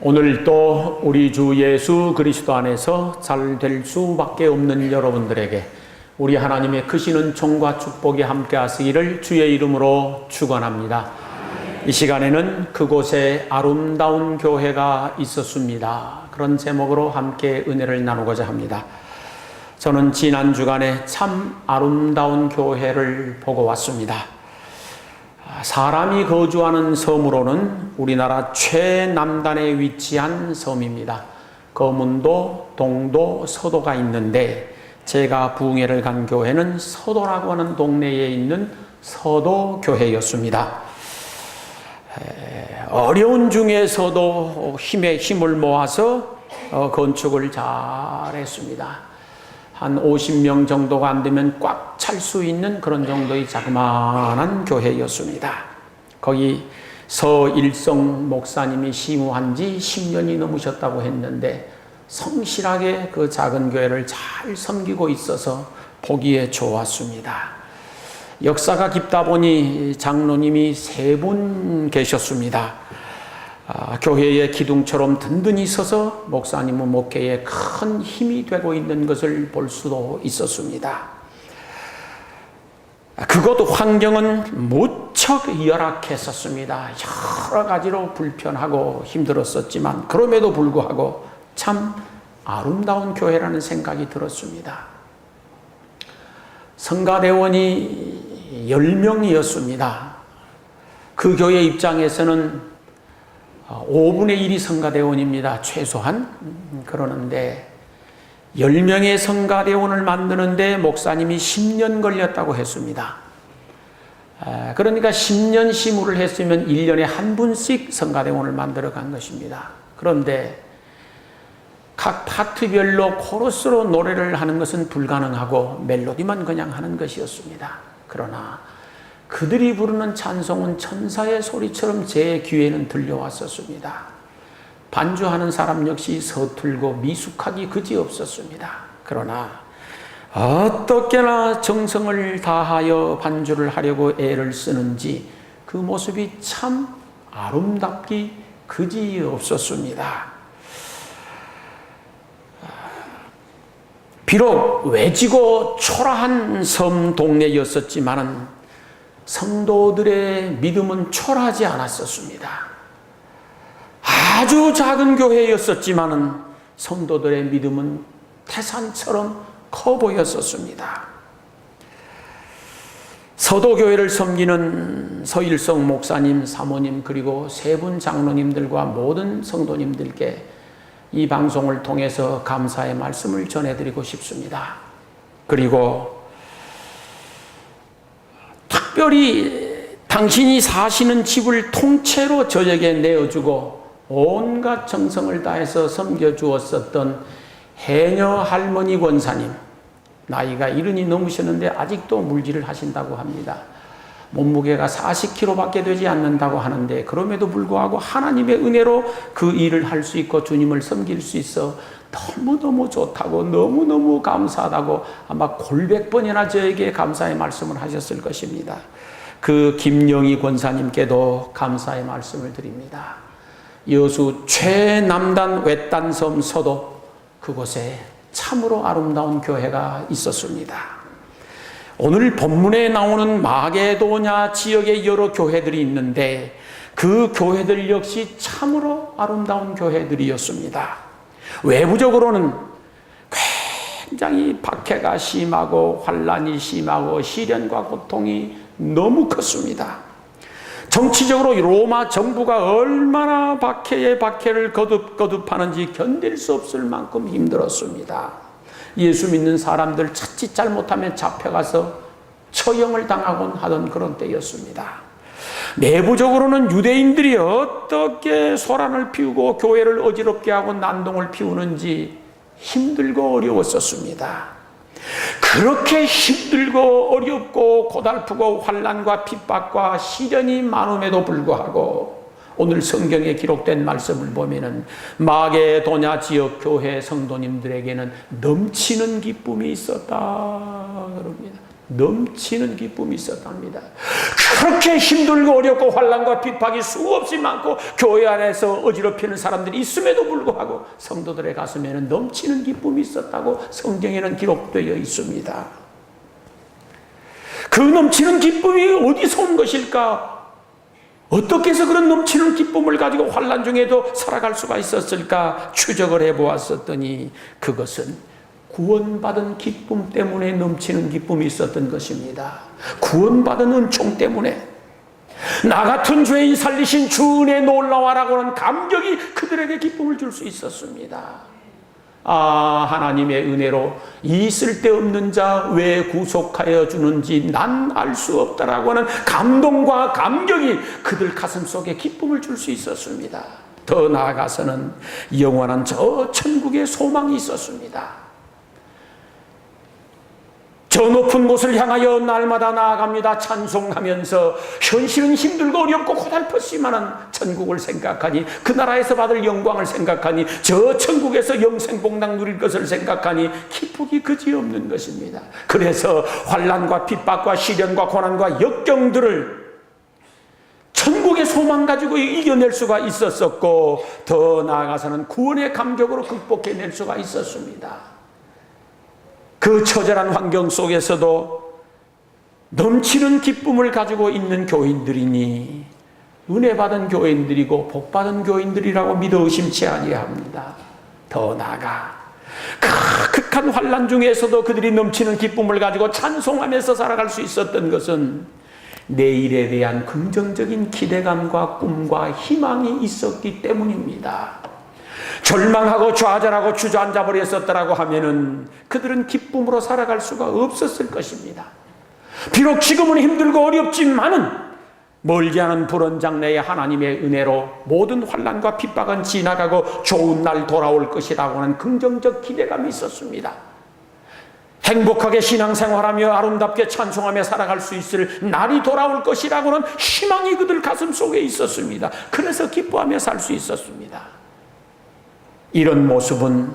오늘도 우리 주 예수 그리스도 안에서 잘 될 수밖에 없는 여러분들에게 우리 하나님의 크시는 총과 축복이 함께 하시기를 주의 이름으로 축원합니다. 이 시간에는 그곳에 아름다운 교회가 있었습니다. 그런 제목으로 함께 은혜를 나누고자 합니다. 저는 지난 주간에 참 아름다운 교회를 보고 왔습니다. 사람이 거주하는 섬으로는 우리나라 최남단에 위치한 섬입니다. 거문도, 동도, 서도가 있는데 제가 부흥회를 간 교회는 서도라고 하는 동네에 있는 서도 교회였습니다. 어려운 중에서도 힘에 힘을 모아서 어, 건축을 잘했습니다. 한 50명 정도가 안 되면 꽉 찰 수 있는 그런 정도의 자그마한 교회였습니다. 거기 서일성 목사님이 시무한 지 10년이 넘으셨다고 했는데 성실하게 그 작은 교회를 잘 섬기고 있어서 보기에 좋았습니다. 역사가 깊다 보니 장로님이 세 분 계셨습니다. 아, 교회의 기둥처럼 든든히 서서 목사님은 목회에 큰 힘이 되고 있는 것을 볼 수도 있었습니다. 그것 환경은 무척 열악했었습니다. 여러 가지로 불편하고 힘들었었지만 그럼에도 불구하고 참 아름다운 교회라는 생각이 들었습니다. 성가대원이 10명이었습니다. 그 교회 입장에서는 5분의 1이 성가대원입니다. 최소한. 그러는데 10명의 성가대원을 만드는데 목사님이 10년 걸렸다고 했습니다. 그러니까 10년 시무를 했으면 1년에 한 분씩 성가대원을 만들어 간 것입니다. 그런데 각 파트별로 코러스로 노래를 하는 것은 불가능하고 멜로디만 그냥 하는 것이었습니다. 그러나 그들이 부르는 찬송은 천사의 소리처럼 제 귀에는 들려왔었습니다. 반주하는 사람 역시 서툴고 미숙하기 그지없었습니다. 그러나 어떻게나 정성을 다하여 반주를 하려고 애를 쓰는지 그 모습이 참 아름답기 그지없었습니다. 비록 외지고 초라한 섬 동네였었지만은 성도들의 믿음은 초라하지 않았었습니다. 아주 작은 교회였었지만은 성도들의 믿음은 태산처럼 커 보였었습니다. 서도교회를 섬기는 서일성 목사님, 사모님, 그리고 세 분 장로님들과 모든 성도님들께 이 방송을 통해서 감사의 말씀을 전해드리고 싶습니다. 그리고 특별히 당신이 사시는 집을 통째로 저에게 내어주고 온갖 정성을 다해서 섬겨주었었던 해녀 할머니 권사님, 나이가 이른이 넘으셨는데 아직도 물질을 하신다고 합니다. 몸무게가 40kg밖에 되지 않는다고 하는데 그럼에도 불구하고 하나님의 은혜로 그 일을 할 수 있고 주님을 섬길 수 있어 너무너무 좋다고 너무너무 감사하다고 아마 골백 번이나 저에게 감사의 말씀을 하셨을 것입니다. 그 김영희 권사님께도 감사의 말씀을 드립니다. 여수 최남단 외딴섬 서도 그곳에 참으로 아름다운 교회가 있었습니다. 오늘 본문에 나오는 마게도냐 지역의 여러 교회들이 있는데 그 교회들 역시 참으로 아름다운 교회들이었습니다. 외부적으로는 굉장히 박해가 심하고 환란이 심하고 시련과 고통이 너무 컸습니다. 정치적으로 로마 정부가 얼마나 박해의 박해를 거듭 거듭하는지 견딜 수 없을 만큼 힘들었습니다. 예수 믿는 사람들 찾지 잘못하면 잡혀가서 처형을 당하곤 하던 그런 때였습니다. 내부적으로는 유대인들이 어떻게 소란을 피우고 교회를 어지럽게 하고 난동을 피우는지 힘들고 어려웠었습니다. 그렇게 힘들고 어렵고 고달프고 환란과 핍박과 시련이 많음에도 불구하고 오늘 성경에 기록된 말씀을 보면은 마게도냐 지역 교회 성도님들에게는 넘치는 기쁨이 있었다 그럽니다. 넘치는 기쁨이 있었답니다. 그렇게 힘들고 어렵고 환란과 핍박이 수없이 많고 교회 안에서 어지럽히는 사람들이 있음에도 불구하고 성도들의 가슴에는 넘치는 기쁨이 있었다고 성경에는 기록되어 있습니다. 그 넘치는 기쁨이 어디서 온 것일까? 어떻게 해서 그런 넘치는 기쁨을 가지고 환란 중에도 살아갈 수가 있었을까 추적을 해 보았었더니 그것은 구원받은 기쁨 때문에 넘치는 기쁨이 있었던 것입니다. 구원받은 은총 때문에 나 같은 죄인 살리신 주 은혜 놀라와라고 하는 감격이 그들에게 기쁨을 줄 수 있었습니다. 아, 하나님의 은혜로 이 쓸데없는 자 왜 구속하여 주는지 난 알 수 없다라고 하는 감동과 감격이 그들 가슴 속에 기쁨을 줄 수 있었습니다. 더 나아가서는 영원한 저 천국의 소망이 있었습니다. 저 높은 곳을 향하여 날마다 나아갑니다. 찬송하면서 현실은 힘들고 어렵고 고달팠지만은 천국을 생각하니 그 나라에서 받을 영광을 생각하니 저 천국에서 영생복락 누릴 것을 생각하니 기쁘기 그지없는 것입니다. 그래서 환란과 핍박과 시련과 고난과 역경들을 천국의 소망 가지고 이겨낼 수가 있었었고 더 나아가서는 구원의 감격으로 극복해낼 수가 있었습니다. 그 처절한 환경 속에서도 넘치는 기쁨을 가지고 있는 교인들이니 은혜 받은 교인들이고 복 받은 교인들이라고 믿어 의심치 아니합니다. 더 나아가 그 극한 환란 중에서도 그들이 넘치는 기쁨을 가지고 찬송하면서 살아갈 수 있었던 것은 내일에 대한 긍정적인 기대감과 꿈과 희망이 있었기 때문입니다. 절망하고 좌절하고 주저앉아 버렸었더라고 하면은 그들은 기쁨으로 살아갈 수가 없었을 것입니다. 비록 지금은 힘들고 어렵지만은 멀지 않은 불언 장래에 하나님의 은혜로 모든 환란과 핍박은 지나가고 좋은 날 돌아올 것이라고 하는 긍정적 기대감이 있었습니다. 행복하게 신앙생활하며 아름답게 찬송하며 살아갈 수 있을 날이 돌아올 것이라고는 희망이 그들 가슴 속에 있었습니다. 그래서 기뻐하며 살 수 있었습니다. 이런 모습은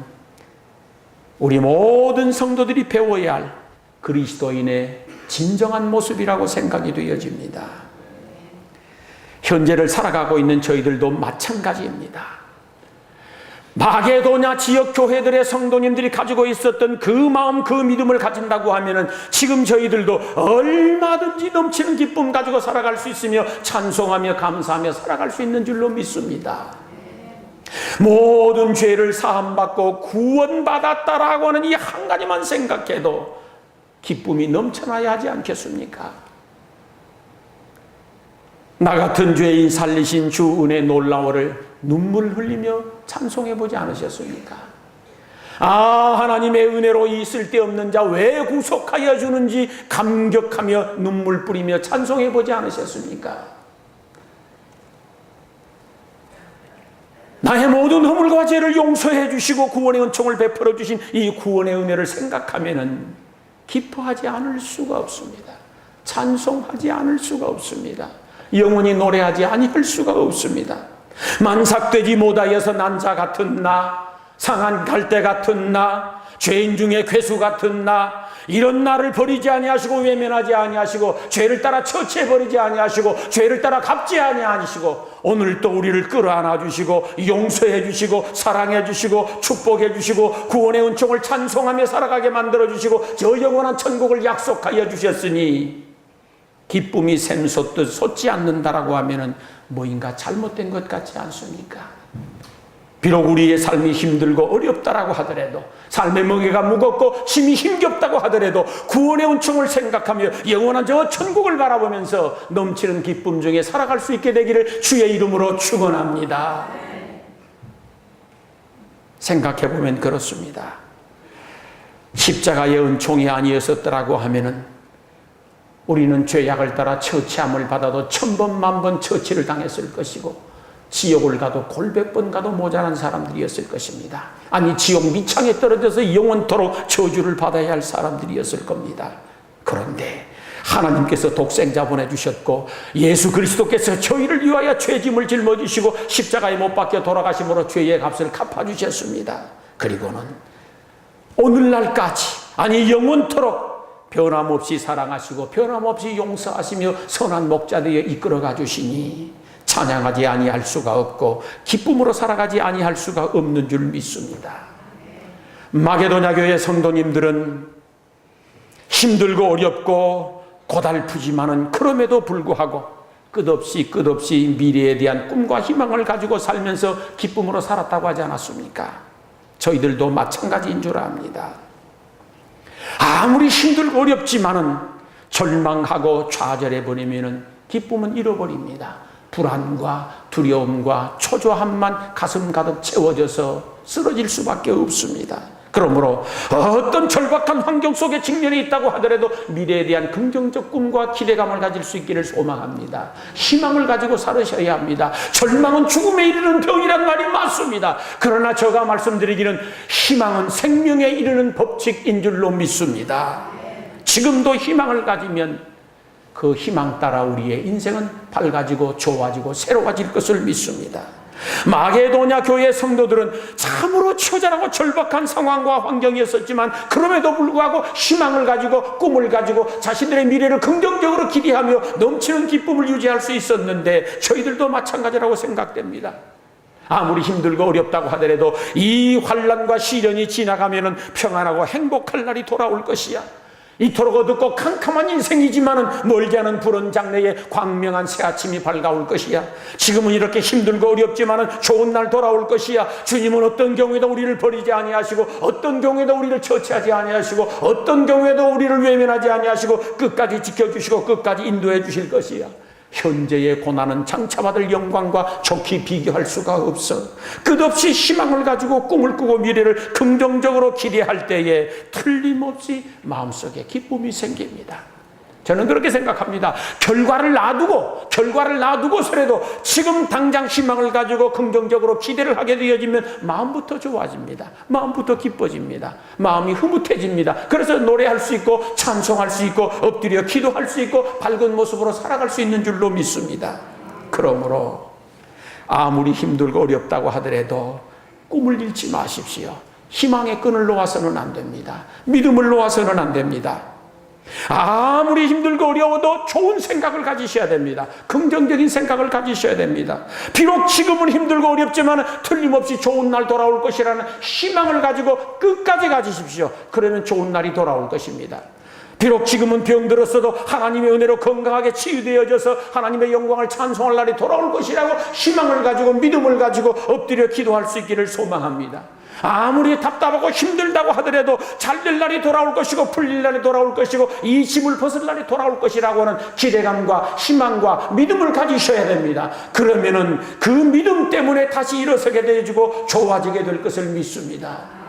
우리 모든 성도들이 배워야 할 그리스도인의 진정한 모습이라고 생각이 되어집니다. 현재를 살아가고 있는 저희들도 마찬가지입니다. 마게도냐 지역 교회들의 성도님들이 가지고 있었던 그 마음, 그 믿음을 가진다고 하면은 지금 저희들도 얼마든지 넘치는 기쁨 가지고 살아갈 수 있으며 찬송하며 감사하며 살아갈 수 있는 줄로 믿습니다. 모든 죄를 사함받고 구원받았다라고 하는 이 한 가지만 생각해도 기쁨이 넘쳐나야 하지 않겠습니까? 나 같은 죄인 살리신 주 은혜 놀라워를 눈물 흘리며 찬송해 보지 않으셨습니까? 아, 하나님의 은혜로 이 쓸데없는 자 왜 구속하여 주는지 감격하며 눈물 뿌리며 찬송해 보지 않으셨습니까? 나의 모든 허물과 죄를 용서해 주시고 구원의 은총을 베풀어 주신 이 구원의 은혜를 생각하면은 기뻐하지 않을 수가 없습니다. 찬송하지 않을 수가 없습니다. 영원히 노래하지 아니할 수가 없습니다. 만삭되지 못하여서 난자 같은 나, 상한 갈대 같은 나, 죄인 중에 괴수 같은 나, 이런 나를 버리지 아니하시고 외면하지 아니하시고 죄를 따라 처치해 버리지 아니하시고 죄를 따라 갚지 아니하시고 오늘 또 우리를 끌어안아 주시고 용서해 주시고 사랑해 주시고 축복해 주시고 구원의 은총을 찬송하며 살아가게 만들어 주시고 저 영원한 천국을 약속하여 주셨으니 기쁨이 샘솟듯 솟지 않는다라고 하면은 뭐인가 잘못된 것 같지 않습니까? 비록 우리의 삶이 힘들고 어렵다라고 하더라도 삶의 멍에가 무겁고 힘이 힘겹다고 하더라도 구원의 은총을 생각하며 영원한 저 천국을 바라보면서 넘치는 기쁨 중에 살아갈 수 있게 되기를 주의 이름으로 축원합니다. 생각해 보면 그렇습니다. 십자가의 은총이 아니었었더라고 하면은 우리는 죄악을 따라 처치함을 받아도 천번 만번 처치를 당했을 것이고 지옥을 가도 골백 번 가도 모자란 사람들이었을 것입니다. 아니 지옥 밑창에 떨어져서 영원토록 저주를 받아야 할 사람들이었을 겁니다. 그런데 하나님께서 독생자 보내주셨고 예수 그리스도께서 저희를 위하여 죄짐을 짊어지시고 십자가에 못 박혀 돌아가심으로 죄의 값을 갚아주셨습니다. 그리고는 오늘날까지 아니 영원토록 변함없이 사랑하시고 변함없이 용서하시며 선한 목자 되어 이끌어가 주시니 찬양하지 아니할 수가 없고 기쁨으로 살아가지 아니할 수가 없는 줄 믿습니다. 마게도냐 교회 성도님들은 힘들고 어렵고 고달프지만은 그럼에도 불구하고 끝없이 끝없이 미래에 대한 꿈과 희망을 가지고 살면서 기쁨으로 살았다고 하지 않았습니까? 저희들도 마찬가지인 줄 압니다. 아무리 힘들고 어렵지만은 절망하고 좌절해 버리면은 기쁨은 잃어버립니다. 불안과 두려움과 초조함만 가슴 가득 채워져서 쓰러질 수밖에 없습니다. 그러므로 어떤 절박한 환경 속에 직면해 있다고 하더라도 미래에 대한 긍정적 꿈과 기대감을 가질 수 있기를 소망합니다. 희망을 가지고 살으셔야 합니다. 절망은 죽음에 이르는 병이란 말이 맞습니다. 그러나 제가 말씀드리기는 희망은 생명에 이르는 법칙인 줄로 믿습니다. 지금도 희망을 가지면 그 희망 따라 우리의 인생은 밝아지고 좋아지고 새로워질 것을 믿습니다. 마게도냐 교회 성도들은 참으로 처절하고 절박한 상황과 환경이었었지만 그럼에도 불구하고 희망을 가지고 꿈을 가지고 자신들의 미래를 긍정적으로 기대하며 넘치는 기쁨을 유지할 수 있었는데 저희들도 마찬가지라고 생각됩니다. 아무리 힘들고 어렵다고 하더라도 이 환란과 시련이 지나가면은 평안하고 행복할 날이 돌아올 것이야. 이토록 어둡고 캄캄한 인생이지만은 멀지 않은 푸른 장래에 광명한 새 아침이 밝아올 것이야. 지금은 이렇게 힘들고 어렵지만은 좋은 날 돌아올 것이야. 주님은 어떤 경우에도 우리를 버리지 아니하시고 어떤 경우에도 우리를 처치하지 아니하시고 어떤 경우에도 우리를 외면하지 아니하시고 끝까지 지켜주시고 끝까지 인도해 주실 것이야. 현재의 고난은 장차 받을 영광과 좋게 비교할 수가 없어. 끝없이 희망을 가지고 꿈을 꾸고 미래를 긍정적으로 기대할 때에 틀림없이 마음속에 기쁨이 생깁니다. 저는 그렇게 생각합니다. 결과를 놔두고, 결과를 놔두고서라도 지금 당장 희망을 가지고 긍정적으로 기대를 하게 되어지면 마음부터 좋아집니다. 마음부터 기뻐집니다. 마음이 흐뭇해집니다. 그래서 노래할 수 있고, 찬송할 수 있고, 엎드려 기도할 수 있고, 밝은 모습으로 살아갈 수 있는 줄로 믿습니다. 그러므로, 아무리 힘들고 어렵다고 하더라도 꿈을 잃지 마십시오. 희망의 끈을 놓아서는 안 됩니다. 믿음을 놓아서는 안 됩니다. 아무리 힘들고 어려워도 좋은 생각을 가지셔야 됩니다. 긍정적인 생각을 가지셔야 됩니다. 비록 지금은 힘들고 어렵지만 틀림없이 좋은 날 돌아올 것이라는 희망을 가지고 끝까지 가지십시오. 그러면 좋은 날이 돌아올 것입니다. 비록 지금은 병들었어도 하나님의 은혜로 건강하게 치유되어져서 하나님의 영광을 찬송할 날이 돌아올 것이라고 희망을 가지고 믿음을 가지고 엎드려 기도할 수 있기를 소망합니다. 아무리 답답하고 힘들다고 하더라도 잘될 날이 돌아올 것이고 풀릴 날이 돌아올 것이고 이 짐을 벗을 날이 돌아올 것이라고 하는 기대감과 희망과 믿음을 가지셔야 됩니다. 그러면은 그 믿음 때문에 다시 일어서게 되어지고 좋아지게 될 것을 믿습니다.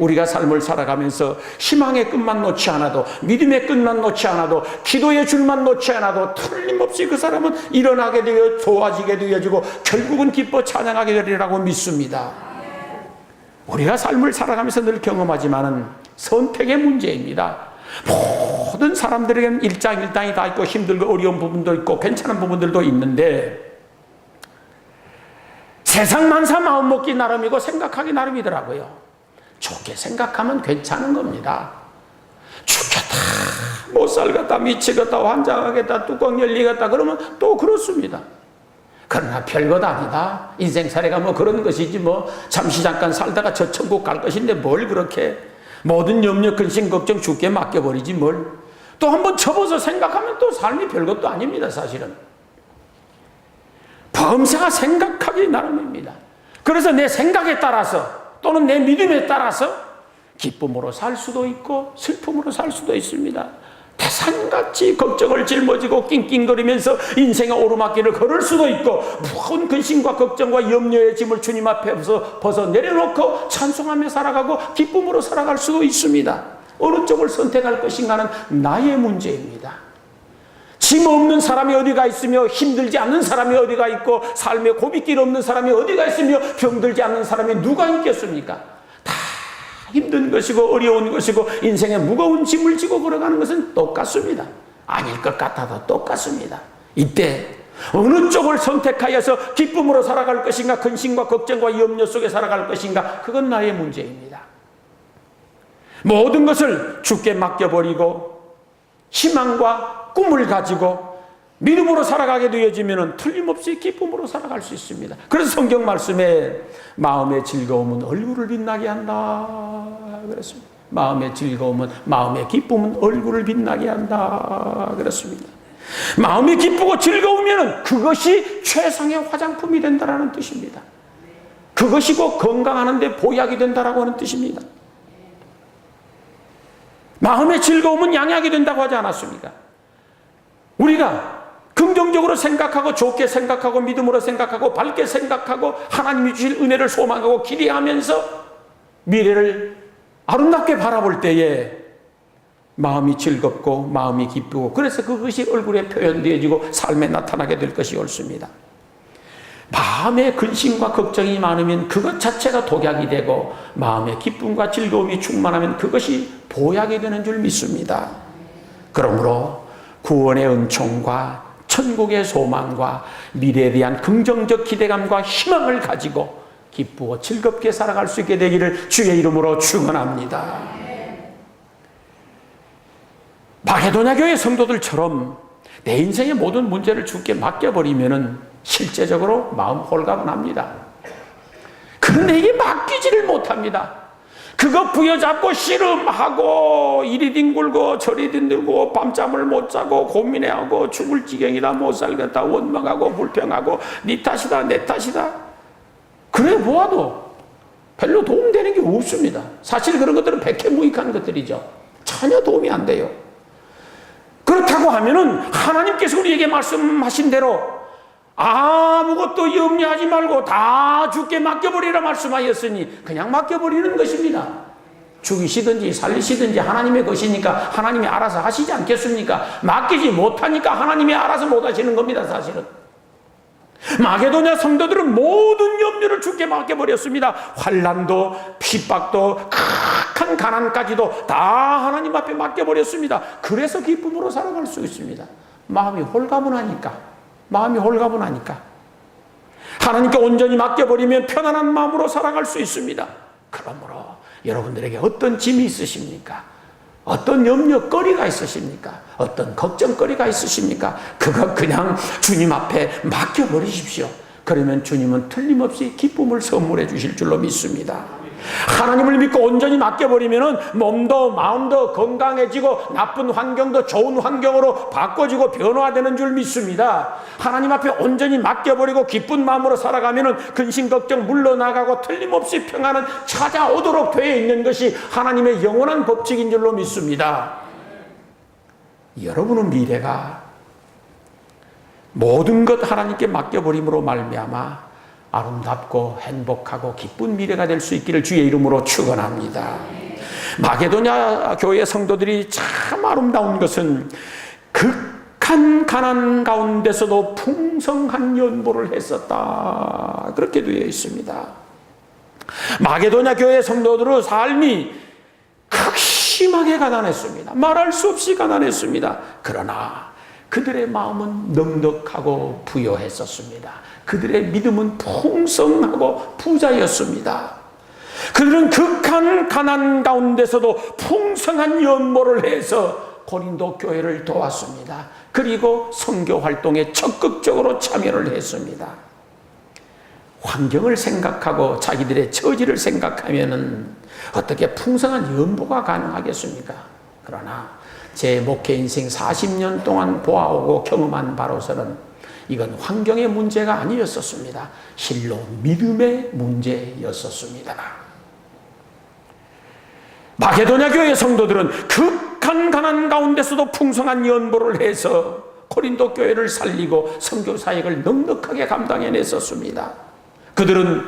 우리가 삶을 살아가면서 희망의 끝만 놓지 않아도 믿음의 끝만 놓지 않아도 기도의 줄만 놓지 않아도 틀림없이 그 사람은 일어나게 되어 좋아지게 되어지고 결국은 기뻐 찬양하게 되리라고 믿습니다. 우리가 삶을 살아가면서 늘 경험하지만은 선택의 문제입니다. 모든 사람들에게는 일장일단이 다 있고 힘들고 어려운 부분도 있고 괜찮은 부분들도 있는데 세상 만사 마음 먹기 나름이고 생각하기 나름이더라고요. 좋게 생각하면 괜찮은 겁니다. 죽겠다, 못 살겠다, 미치겠다, 환장하겠다, 뚜껑 열리겠다 그러면 또 그렇습니다. 그러나 별것 아니다. 인생 사례가 뭐 그런 것이지 뭐 잠시 잠깐 살다가 저 천국 갈 것인데 뭘 그렇게 모든 염려, 근심, 걱정 죽게 맡겨버리지 뭘. 또 한번 접어서 생각하면 또 삶이 별것도 아닙니다, 사실은. 범사가 생각하기 나름입니다. 그래서 내 생각에 따라서 또는 내 믿음에 따라서 기쁨으로 살 수도 있고 슬픔으로 살 수도 있습니다. 태산같이 걱정을 짊어지고 낑낑거리면서 인생의 오르막길을 걸을 수도 있고 무거운 근심과 걱정과 염려의 짐을 주님 앞에서 벗어 내려놓고 찬송하며 살아가고 기쁨으로 살아갈 수도 있습니다. 어느 쪽을 선택할 것인가는 나의 문제입니다. 짐 없는 사람이 어디가 있으며 힘들지 않는 사람이 어디가 있고 삶에 고비길 없는 사람이 어디가 있으며 병들지 않는 사람이 누가 있겠습니까? 다 힘든 것이고 어려운 것이고 인생에 무거운 짐을 지고 걸어가는 것은 똑같습니다. 아닐 것 같아도 똑같습니다. 이때 어느 쪽을 선택하여서 기쁨으로 살아갈 것인가 근심과 걱정과 염려 속에 살아갈 것인가 그건 나의 문제입니다. 모든 것을 주께 맡겨버리고 희망과 꿈을 가지고 믿음으로 살아가게 되어지면 틀림없이 기쁨으로 살아갈 수 있습니다. 그래서 성경 말씀에 마음의 즐거움은 얼굴을 빛나게 한다. 그랬습니다. 마음의 즐거움은, 마음의 기쁨은 얼굴을 빛나게 한다. 그렇습니다. 마음이 기쁘고 즐거우면 그것이 최상의 화장품이 된다라는 뜻입니다. 그것이 곧 건강하는데 보약이 된다라고 하는 뜻입니다. 마음의 즐거움은 양약이 된다고 하지 않았습니까? 우리가 긍정적으로 생각하고 좋게 생각하고 믿음으로 생각하고 밝게 생각하고 하나님이 주실 은혜를 소망하고 기대하면서 미래를 아름답게 바라볼 때에 마음이 즐겁고 마음이 기쁘고 그래서 그것이 얼굴에 표현되어지고 삶에 나타나게 될 것이 옳습니다. 마음에 근심과 걱정이 많으면 그것 자체가 독약이 되고 마음에 기쁨과 즐거움이 충만하면 그것이 보약이 되는 줄 믿습니다. 그러므로 구원의 은총과 천국의 소망과 미래에 대한 긍정적 기대감과 희망을 가지고 기쁘고 즐겁게 살아갈 수 있게 되기를 주의 이름으로 축원합니다. 마게도냐 교회 성도들처럼 내 인생의 모든 문제를 주께 맡겨버리면은 실제적으로 마음 홀가분합니다. 그런데 이게 맡기지를 못합니다. 그거 부여잡고 씨름하고 이리 뒹굴고 저리 뒹굴고 밤잠을 못 자고 고민해하고 죽을 지경이다 못 살겠다 원망하고 불평하고 네 탓이다 내 탓이다 그래 보아도 별로 도움되는 게 없습니다. 사실 그런 것들은 백해무익한 것들이죠. 전혀 도움이 안 돼요. 그렇다고 하면은 하나님께서 우리에게 말씀하신 대로 아무것도 염려하지 말고 다 죽게 맡겨버리라 말씀하였으니 그냥 맡겨버리는 것입니다. 죽이시든지 살리시든지 하나님의 것이니까 하나님이 알아서 하시지 않겠습니까? 맡기지 못하니까 하나님이 알아서 못 하시는 겁니다, 사실은. 마게도냐 성도들은 모든 염려를 죽게 맡겨버렸습니다. 환란도 핍박도 극한 가난까지도 다 하나님 앞에 맡겨버렸습니다. 그래서 기쁨으로 살아갈 수 있습니다. 마음이 홀가분하니까 마음이 홀가분하니까 하나님께 온전히 맡겨버리면 편안한 마음으로 살아갈 수 있습니다. 그러므로 여러분들에게 어떤 짐이 있으십니까? 어떤 염려거리가 있으십니까? 어떤 걱정거리가 있으십니까? 그거 그냥 주님 앞에 맡겨버리십시오. 그러면 주님은 틀림없이 기쁨을 선물해 주실 줄로 믿습니다. 하나님을 믿고 온전히 맡겨버리면 몸도 마음도 건강해지고 나쁜 환경도 좋은 환경으로 바꿔지고 변화되는 줄 믿습니다. 하나님 앞에 온전히 맡겨버리고 기쁜 마음으로 살아가면 근심 걱정 물러나가고 틀림없이 평안은 찾아오도록 되어 있는 것이 하나님의 영원한 법칙인 줄로 믿습니다. 여러분의 미래가 모든 것 하나님께 맡겨버림으로 말미암아 아름답고 행복하고 기쁜 미래가 될 수 있기를 주의 이름으로 축원합니다. 마게도냐 교회 성도들이 참 아름다운 것은 극한 가난 가운데서도 풍성한 연보를 했었다. 그렇게 되어 있습니다. 마게도냐 교회 성도들의 삶이 극심하게 가난했습니다. 말할 수 없이 가난했습니다. 그러나 그들의 마음은 넉넉하고 부여했었습니다. 그들의 믿음은 풍성하고 부자였습니다. 그들은 극한 가난 가운데서도 풍성한 연모를 해서 고린도 교회를 도왔습니다. 그리고 선교 활동에 적극적으로 참여를 했습니다. 환경을 생각하고 자기들의 처지를 생각하면은 어떻게 풍성한 연보가 가능하겠습니까? 그러나 제 목회 인생 40년 동안 보아오고 경험한 바로서는 이건 환경의 문제가 아니었었습니다. 실로 믿음의 문제였었습니다. 마게도냐 교회 성도들은 극한 가난 가운데서도 풍성한 연보를 해서 코린도 교회를 살리고 선교 사역을 넉넉하게 감당해냈었습니다. 그들은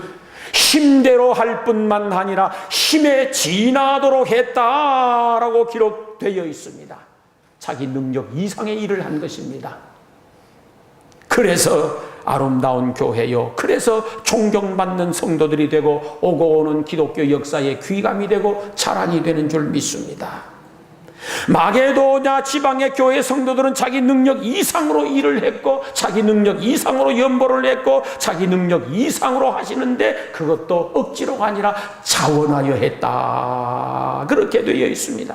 힘대로 할 뿐만 아니라 힘에 지나도록 했다라고 기록되어 있습니다. 자기 능력 이상의 일을 한 것입니다. 그래서 아름다운 교회요. 그래서 존경받는 성도들이 되고 오고 오는 기독교 역사의 귀감이 되고 자랑이 되는 줄 믿습니다. 마게도냐 지방의 교회 성도들은 자기 능력 이상으로 일을 했고 자기 능력 이상으로 연보를 했고 자기 능력 이상으로 하시는데 그것도 억지로가 아니라 자원하여 했다. 그렇게 되어 있습니다.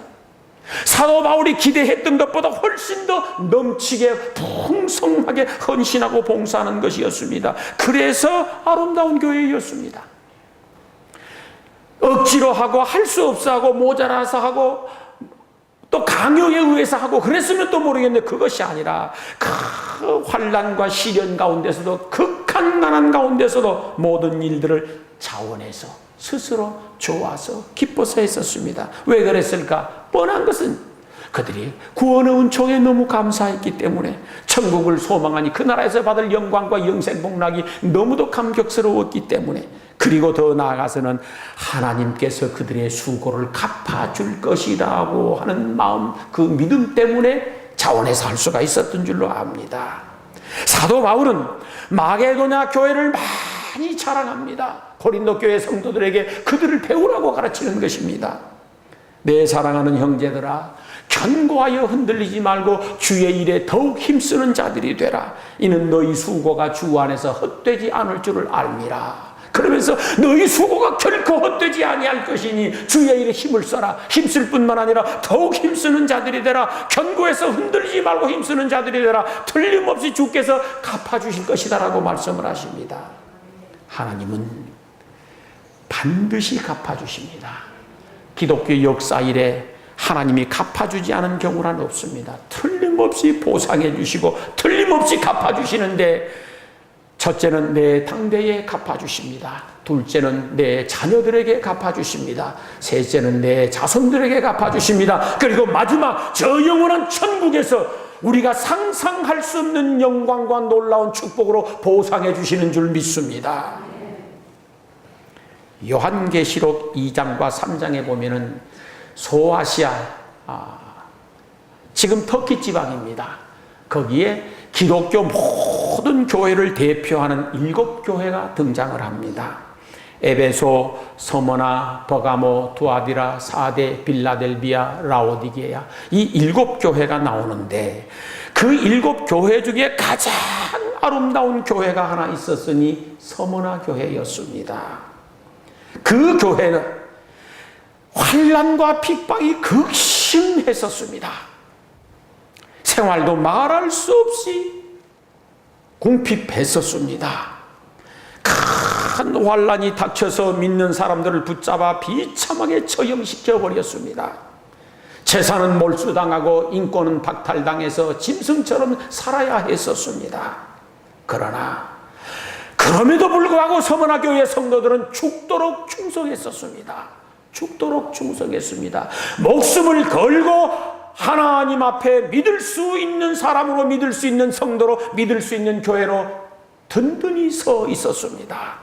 사도 바울이 기대했던 것보다 훨씬 더 넘치게 풍성하게 헌신하고 봉사하는 것이었습니다. 그래서 아름다운 교회였습니다. 억지로 하고 할 수 없어 하고 모자라서 하고 또 강요에 의해서 하고 그랬으면 또 모르겠는데 그것이 아니라 그 환란과 시련 가운데서도 극한 난한 가운데서도 모든 일들을 자원해서 스스로 좋아서 기뻐서 했었습니다. 왜 그랬을까? 뻔한 것은 그들이 구원의 은총에 너무 감사했기 때문에 천국을 소망하니 그 나라에서 받을 영광과 영생 복락이 너무도 감격스러웠기 때문에 그리고 더 나아가서는 하나님께서 그들의 수고를 갚아줄 것이라고 하는 마음 그 믿음 때문에 자원해서 할 수가 있었던 줄로 압니다. 사도 바울은 마게도냐 교회를 많이 자랑합니다. 고린도 교회 성도들에게 그들을 배우라고 가르치는 것입니다. 내 사랑하는 형제들아 견고하여 흔들리지 말고 주의 일에 더욱 힘쓰는 자들이 되라. 이는 너희 수고가 주 안에서 헛되지 않을 줄을 알미라. 그러면서 너희 수고가 결코 헛되지 아니할 것이니 주의 일에 힘을 써라. 힘쓸 뿐만 아니라 더욱 힘쓰는 자들이 되라. 견고해서 흔들리지 말고 힘쓰는 자들이 되라. 틀림없이 주께서 갚아주실 것이다라고 말씀을 하십니다. 하나님은 반드시 갚아주십니다. 기독교 역사 이래 하나님이 갚아주지 않은 경우는 없습니다. 틀림없이 보상해 주시고 틀림없이 갚아주시는데 첫째는 내 당대에 갚아주십니다. 둘째는 내 자녀들에게 갚아주십니다. 셋째는 내 자손들에게 갚아주십니다. 그리고 마지막 저 영원한 천국에서 우리가 상상할 수 없는 영광과 놀라운 축복으로 보상해 주시는 줄 믿습니다. 요한계시록 2장과 3장에 보면은 소아시아 아, 지금 터키 지방입니다. 거기에 기독교 모 든 교회를 대표하는 일곱 교회가 등장을 합니다. 에베소, 서머나, 버가모, 두아디라, 사데, 빌라델비아, 라오디게야 이 일곱 교회가 나오는데 그 일곱 교회 중에 가장 아름다운 교회가 하나 있었으니 서머나 교회였습니다. 그 교회는 환란과 핍박이 극심했었습니다. 생활도 말할 수 없이 궁핍 했었습니다. 큰 환란이 닥쳐서 믿는 사람들을 붙잡아 비참하게 처형시켜 버렸습니다. 재산은 몰수당하고 인권은 박탈당해서 짐승처럼 살아야 했었습니다. 그러나 그럼에도 불구하고 서머나 교회 성도들은 죽도록 충성했었습니다. 죽도록 충성했습니다. 목숨을 걸고 하나님 앞에 믿을 수 있는 사람으로 믿을 수 있는 성도로 믿을 수 있는 교회로 든든히 서 있었습니다.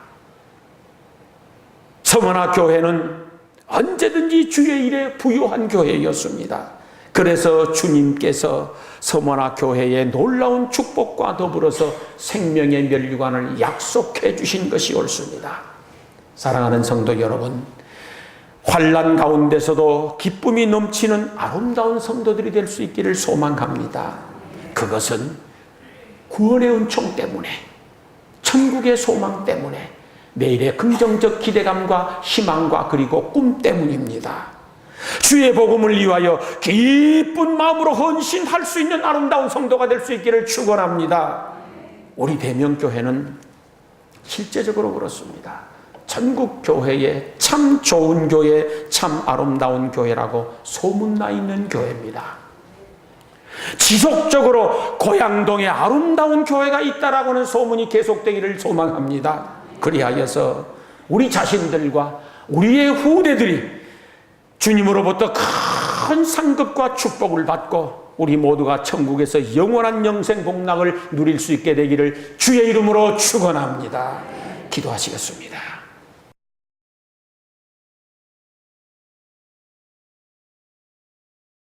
서머나 교회는 언제든지 주의 일에 부유한 교회였습니다. 그래서 주님께서 서머나 교회의 놀라운 축복과 더불어서 생명의 멸류관을 약속해 주신 것이 옳습니다. 사랑하는 성도 여러분, 환란 가운데서도 기쁨이 넘치는 아름다운 성도들이 될 수 있기를 소망합니다. 그것은 구원의 은총 때문에, 천국의 소망 때문에, 내일의 긍정적 기대감과 희망과 그리고 꿈 때문입니다. 주의 복음을 위하여 기쁜 마음으로 헌신할 수 있는 아름다운 성도가 될 수 있기를 축원합니다. 우리 대명교회는 실제적으로 그렇습니다. 전국 교회에 참 좋은 교회, 참 아름다운 교회라고 소문나 있는 교회입니다. 지속적으로 고양동에 아름다운 교회가 있다라고는 소문이 계속되기를 소망합니다. 그리하여서 우리 자신들과 우리의 후대들이 주님으로부터 큰 상급과 축복을 받고 우리 모두가 천국에서 영원한 영생 복락을 누릴 수 있게 되기를 주의 이름으로 축원합니다. 기도하시겠습니다.